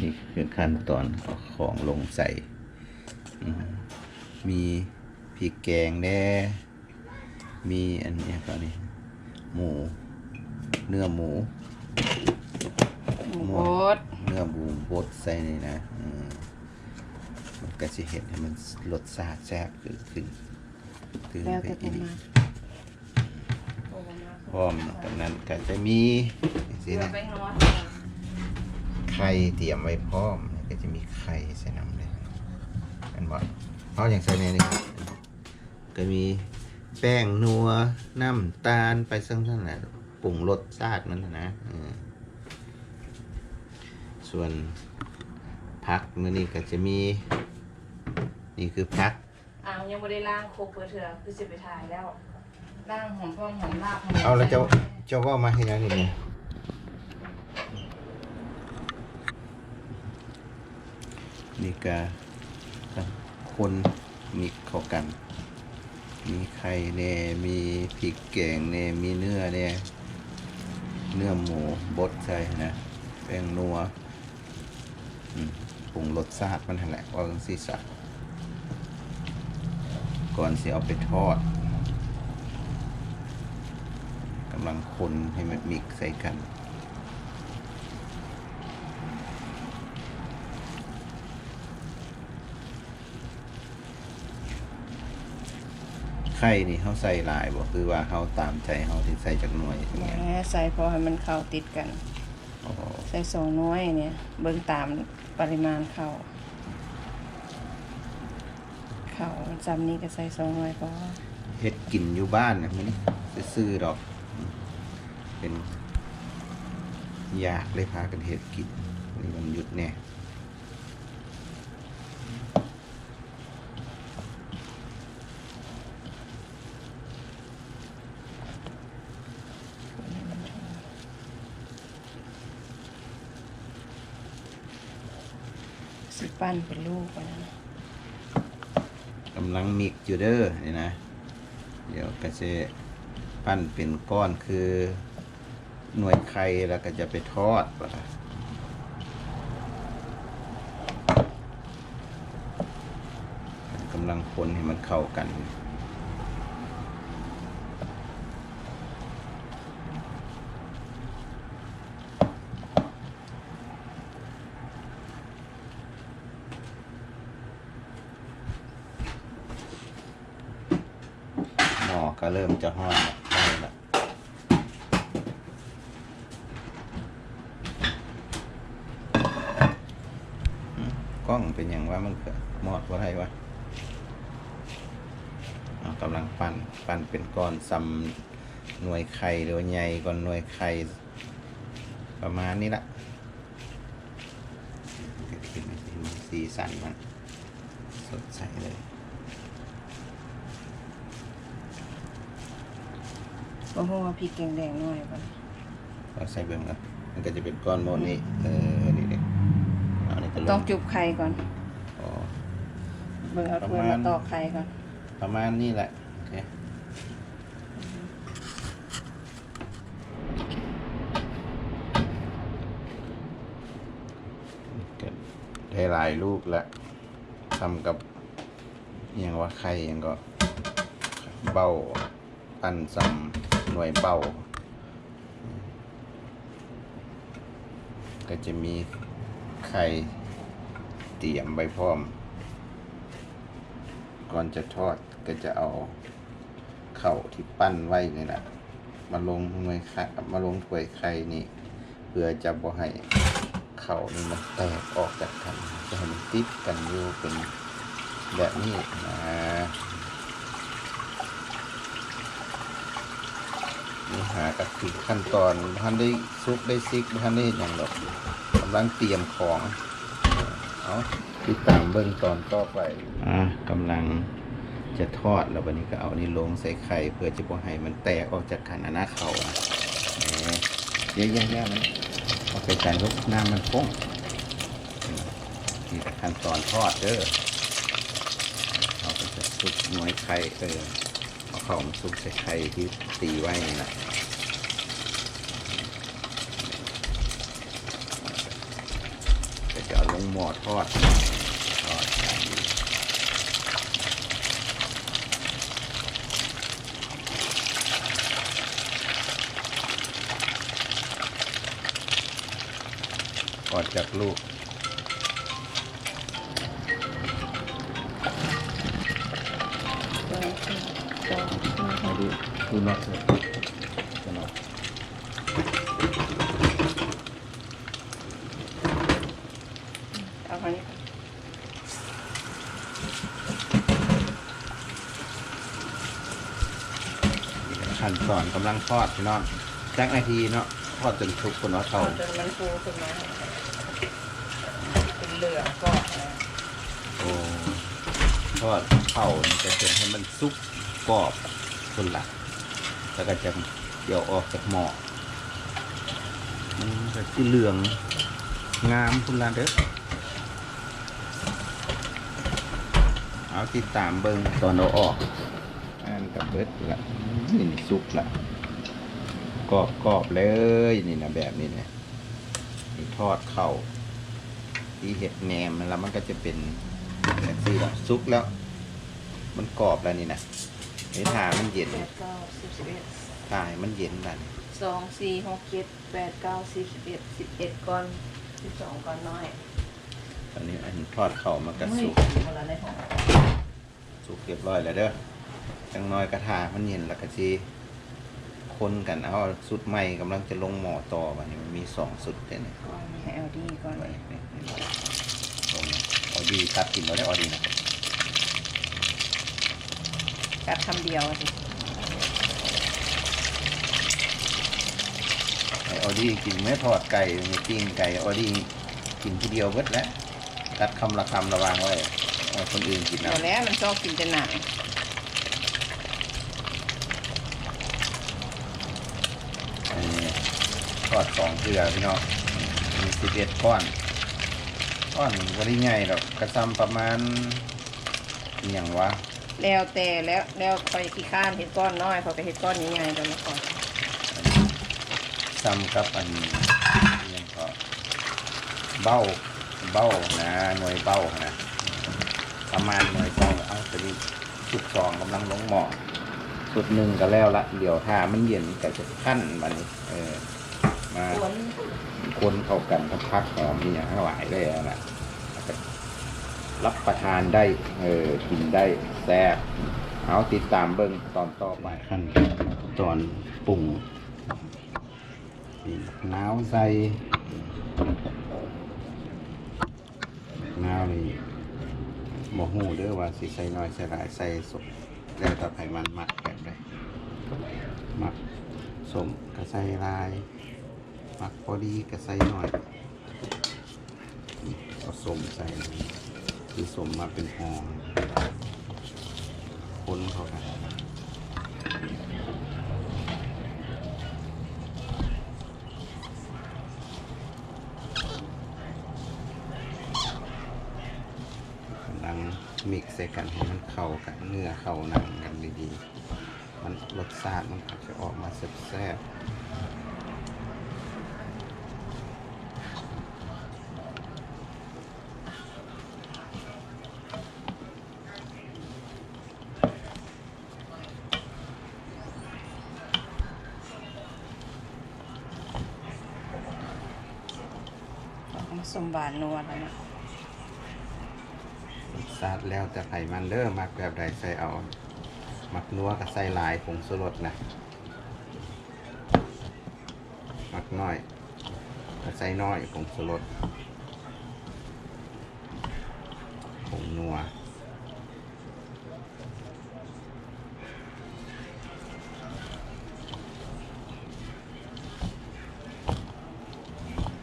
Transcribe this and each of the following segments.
นี่คือขั้นตอนเอาของลงใส่อืมมีพริกแกงแน่มีอันนี้ก็นี่หมู เนื้อหมูหมูหมูโบดเนื้อหมูบดใส่นี่นะอืมมันก็จะเห็นให้มันรสชาติแซ่บขึ้นขึ้นขึ้นแล้วไปแต่ประอีกมาณพร้อมจากนั้นก็จะมีสิเพื่อนะ ไปนอนไข่เตรียมไว้พร้อมก็จะมีไข่ใส่น้ำเลยอันบอกเอาอย่างใส่ในนี่ก็มีแป้งนัวน้ำตาลไปซึ่งนั่นแหละปรุงรสชาติมันนะนะอืมส่วนพักมื่อนี้ก็จะมี นี่คือพักอ้าวยังไม่ได้ล้างโคกเพื่อเถื่อคือสิไปถ่ายแล้วล้างหอมพองหอมลาบหมเอาแล้วเจ้าเจ้าว่ามาให้ยังนี่เนี่ย นี่ก็คนมีเข้ากัน มีไข่แน่มีพริกแกงแน่มีเนื้อแน่เนื้อหมูบดใส่นะแป้งนัวปรุงรสชาติมันนั่นแหละว่าจังซี่ซะก่อนสิเอาไปทอดกำลังคนให้มันมิกใส่กัน ไข่นี่เขาใส่หลายบ่คือว่าเขาตามใจเขาที่ใส่จากหน่วยอย่างแหมเงี้ยใส่พอให้มันเข้าติดกัน อ๋อใส่สองน้อยเนี่ย เบิ่งตามปริมาณเข้าเข้าจำนี้ก็ใส่สองน้อยพอเฮ็ดกินอยู่บ้านนะมันนี่ซื้อๆดอก เป็นอยากเลยพากันเฮ็ดกินนี่มันหยุดแน่สิ ปั้นเป็นลูกอะนะกำลังมิกอยู่เด้อนี่นะ เดี๋ยวก็จะปั้นเป็นก้อนคือหน่วยไข่แล้วก็จะไปทอดปะล่ะกำลังคนให้มันเข้ากัน หม้อ ก็เริ่มจะห้อนแล้วได้ละกล้องเป็นอย่างว่ามันเกิดมอดว่าไรวะเอากำลังปั้นปั้นเป็นก้อนซ้ำหน่วยไข่หรือใหญ่ก่อนหน่วยไข่ประมาณนี้ละสีสันมันสดใสเลย บ่ฮู้ว่าพริกแกงแดงน้อยป่ะเราใส่เบิ่งครับมันก็จะเป็นก้อนโมนนี่เออนี่นี่เอานี่ก็ลต้องจุบไข่ก่อน อ๋อเบิ่งเอาถ้วยประมามาณตอกไข่ก่อน ประมาณนี้แหละโอเคก็ได้หลายลูกแล้วทำกับอหย่างว่าไข่อหย่างก็เบ้าปั้นซ้ำ หน่วยเบา ก็จะมีไข่เตรียมไว้พร้อม ก่อนจะทอดก็จะเอาเข่าที่ปั้นไว้นี่แหละมาลงหน่วยไข่มาลงถ้วยไข่นี่เพื่อจะบ่ให้เข่านี่มันแตกออกจากกันจะให้มันติดกันอยู่เป็นแบบนี้นะนี่ หาก็คือขั้นตอนท่านได้ซุกได้ซิกท่านได้อย่างดอกกำลังเตรียมของเอาติดตามเบื้องตอนต่อไปอ่ากำลังจะทอดแล้ววันนี้ก็เอานี่ลงใส่ไข่เพื่อจะบ่ให้มันแตกออกจากกันนะเขาอะแหมเยอะแยะๆมันเอาไปใส่ลูกน้ำมันพุ่งนี่ขั้นตอนทอดเด้อเอาไปจะซุกหน่วยไข่เออ เอาเข้ามาซุกใส่ไข่ที่ตีไว้นี่แหละก็จะลงหม้อทอดทอดก่กอดจากลูก ดูดูน็อตเลยจะน็อตเอาคราวนี้ขั้นตอนกำลังทอดพี่น้องจักนาทีเนาะทอดจนทุกคนเนาะเท่าจนมันฟูขึ้นมาเป็นเหลืองก็โอ้ทอดเข่าจะเป็นให้มันสุกกรอบคนละ แล้วก็จะเกี่ยวออกจากหม้อมันจะสีเหลืองงามคุณละเด้อเอาติดตามเบิ้งตอนเราออกอันกับเบิดละนี่สุกละกรอบกรอบๆเลยนี่นะแบบนี้นะนี่ทอดเข่าที่เห็ดแหนมแล้วมันก็จะเป็นแบบซี่แล้วซุกแล้ว มันกรอบแล้วนี่นะ ไอ้ทามันเย็น แปดเก้าสิบสิบเอ็ดทาให้มันเย็นแล้วนี่สองสี่หกเจ็ดแปดเก้าสิบสิบเอ็ดสิบเอ็ดก้อนสิบสองก้อนน้อยตอนนี้อันทอดเข่ามันก็ไม่สุกหมดแล้วในห้องสุกเรียบร้อยแล้วเด้อจังน้อยกระทามันเย็นแล้วก็จีคนกันเอาสุดใหม่กำลังจะลงหม้อต่อวันนี้มันมีสองสุดเลยเนี่ยก้อนให้เอลดีก้อนไว้เลยนี่นี่ลงออดีตัดกินเราได้ออดีนะ กัดคำเดียวสิไอออดี้กินไม่ทอดไก่มีปิ้งไก่ออดี้กินทีเดียวเบิดแล้วตัดคำละคำระวางไว้คนอื่นกินหมเอาดแล้วมันชอบกินแต่หนังอันนี้ทอดสองเกลือพี่น้องมีสิบเอ็ดก้อนก้อนวันนี้ใหญ่หรอกกระซำประมาณอหย่างวะ แล้วแต่แล้วแล้วคอยขี้ข้านเห็ดก้อนน้อยพอไปเห็ดก้อนใหญ่ๆเดี๋ยวมาก่อนซ้ำกับอันอหย่างก็เบ้าเบ้านะหน่วยเบ้านะประมาณหน่วยเบ้าเอาตัวนี้สุดสองกำลังลงหม้อสุดหนึ่งก็แล้วละเดี๋ยวถ้ามันเย็นก็จะขั้นมันนี้เออมาสวนคนเข้ากันกับพักหอมนี่อย่างทั้งหลายเลยนะแล้วก็รับประทานได้เออกินได้ แซ่บเอาติดตามเบิ้งตอนต่อไปขั้นตอนปรุงน้าวใส่น้าวนี่บ่ฮู้เด้อว่าสิใส่น้อยใส่หลายใส่สดแล้วแต่ไผมันมักแบบใดมักสมก็ใส่ลายมักพอดีก็ใส่หน่อยผสมใส่คือสมมาเป็นหอ คนเขากันกำลังมิกซ์ใส่กันให้มันเข้ากันเนื้อเข้าหนังกันดีๆ มันรสชาติมันอาจจะออกมาแซ่บๆ สมบานนัวแล้วนะซาดแล้วแต่ไขมันเริ่มมักแบบใดใส่เอา มักนัวกับใส่หลายผงสลดนะมักน้อยก็ใส่น้อยผงสลดผงนัว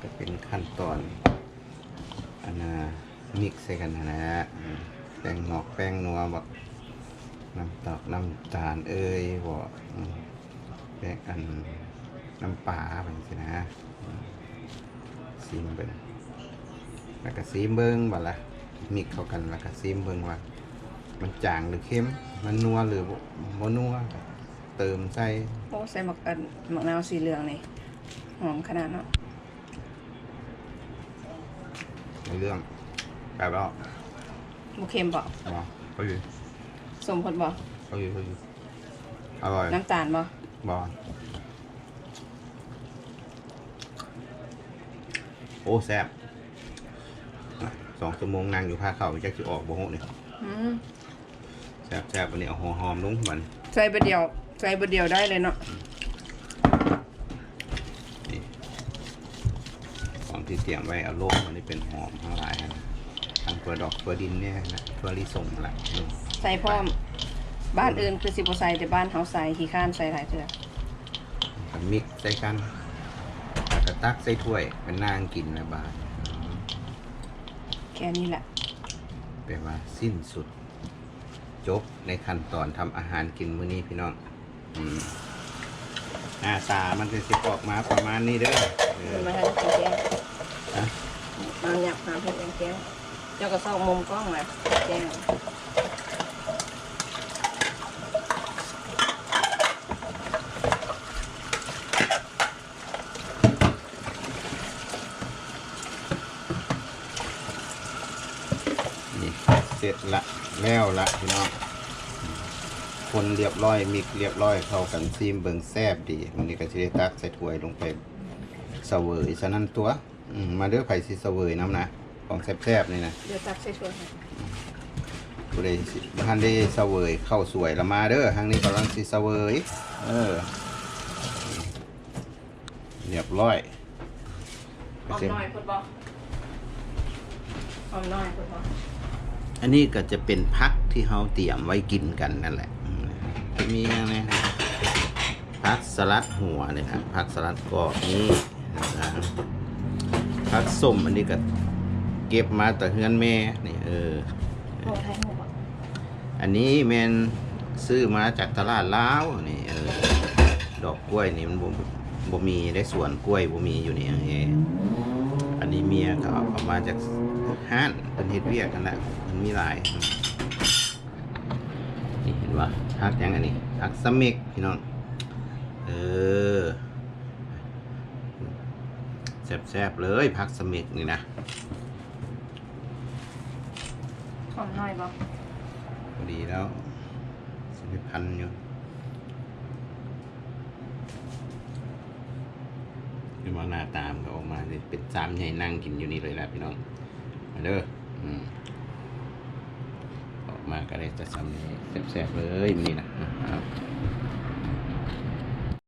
ก็เป็นขั้นตอน อันน่ะมิกซ์ใส่กันนะนะอืมแป้งหมอก แป้งนัวบอกน้ำตอกน้ำตาลเอ้ยบอกอืมแป้งอันน้ำปลาแบบนี้นะอืมซีมเบิ้งแล้วก็ซีมเบิ้งบ่ละมิกเข้ากันแล้วก็ซีมเบิ้งว่า มันจางหรือเข้มมันนัวหรือบ่บ่นัวก็เติมใส่โอ้ใส่หมักอันหมักนาวสีเหลืองนี่หอมขนาดเนาะในเรื่องแบบแล้ว บุเค็มบ่อ๋อเขาอยู่สมพดบ่เขาอยู่เขาอยู่อร่อยน้ำตาลบ่บอลโอ้แซ่บสองชั่วโมงนั่งอยู่ผ้าเข่าจะจะออกโบโหนี่อืมแซ่บแซ่บวันนี้เอาหอหอมลงมันใส่บะเดียว ใส่บะเดียวได้เลยเนาะนี่ของที่เตรียมไว้เอาลงมันนี่เป็นหอมทั้งหลายนะ ทั้งตัวดอกตัวดินเนี่ยนะตัวลิสงหละนี่ใส่พร้อม บ้านอื่นคือสิบ่ใส่แต่บ้านเฮาใส่ขี้ข้านใส่หลายเทื่อก็มิกซ์ใส่กันแล้วก็ตักใส่ถ้วยเป็นนางกินนะบาดแค่นี้แหละแปลว่าสิ้นสุด จบในขั้นตอนทำอาหารกินมื้อนี้พี่น้องอืมหน้าตามันจะสิออกมาประมาณนี้เด้อเออมาให้กินแกงฮะมาหยับมาเพิ่นแกง เจ้าก็เศร้ามุมกล้องนะแกงนี่เสร็จละแล้วละพี่น้องคนเรียบร้อยมิกเรียบร้อยเข้ากันซีมเบิงแซบดีวันนี้ก็จะได้ตักใส่ถ้วยลงไปเสวยฉะนั้นตัว อืมมาเด้อไผ่สิเสวยน้ำนะ ของแซบๆนี่นะเดี๋ยวตักใส่ถ้วยให้ผู้ใดสิท่านได้เสวยเข้าวสวยละมาเด้อทางนี้กำลังสิเสวยเออเรียบร้อยหอมน้อยพุ่นบ่หอมน้อยพุ่นบ่อันนี้ก็จะเป็นพักที่เราเตรียมไว้กินกันนั่นแหละอืมมีอะไรนะพักสลัดหัวเนี่ยครับพักสลัดกรอบนี่นะพักส้มอันนี้ก็เก็บมาแต่เฮือนแม่นี่เออ โอ้ไทยหมูบ่อันนี้แมนซื้อมาจากตลาดลาวนี่เออดอกกล้วยนี่มันบ่บ่มีได้สวนกล้วยบ่มีอยู่นี่เองอันนี้เมียก็เอามาจากห้านเป็นเฮ็ดเวียกกันแหละมันมีหลายนี่เห็นว่าพักยังอันนี้พักสมิกพี่น้องเออแซ่บๆเลยพักสมิกนี่นะ หอมน้อยบ่พอดีแล้วสิบพันอยู่คือว่าหน้าตามก็ออกมานี่เป็นจามใหญ่นั่งกินอยู่นี่เลยแหละพี่น้องมาเด้ออืมออกมาก็ได้จะทำนี้แซ่บๆเลยมันนี่นะอะครับ